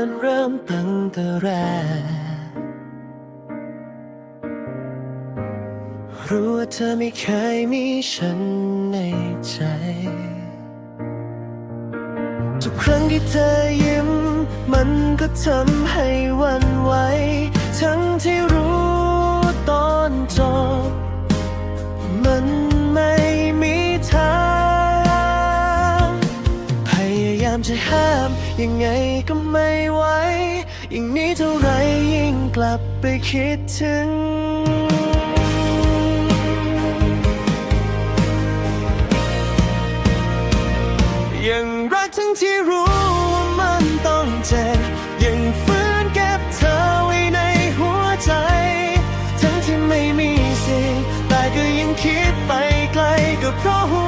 มันเริ่มตั้งแต่แรก รู้ว่าเธอไม่เคยมีฉันในใจ ทุกครั้งที่เธอยิ้ม มันก็ทำให้วันไหวามจะห้าม ยังไงก็ไม่ไหวยิ่งนี้เท่าไรยิ่งกลับไปคิดถึง ยังรักทั้งที่รู้ว่ามันต้องเจ็บยังฝืนเก็บเธอไว้ในหัวใจ ทั้งที่ไม่มีสิทธิ์แต่ก็ยังคิดไปไกลก็เพราะหัว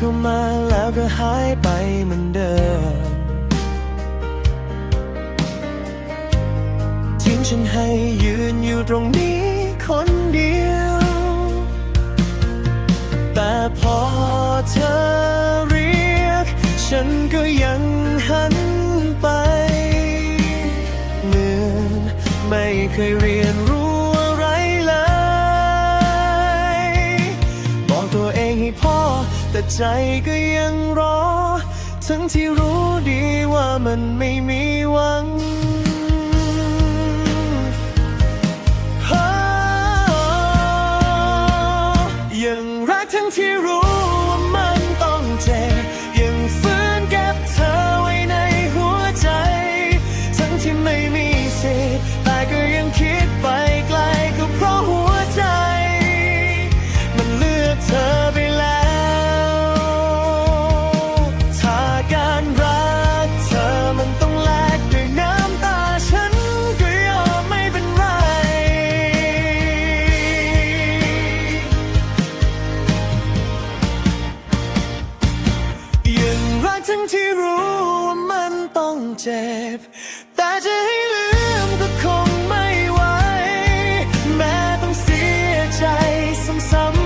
เข้ามาแล้วก็หายไปเหมือนเดิมทิ้งฉันให้ยืนอยู่ตรงนี้คนเดียว แต่พอเธอเรียก ฉันก็ยังหันไปเหมือนไม่เคยเรียนรู้อะไรเลย บอกตัวเองให้พอ แต่ใจก็ยังรอ ทั้งที่รู้ดีว่ามันไม่มีหวังยังรักทั้งที่รู้ ที่รู้ว่ามันต้องเจ็บ แต่จะให้ลืมก็คงไม่ไหว แม้ต้องเสียใจซ้ำๆ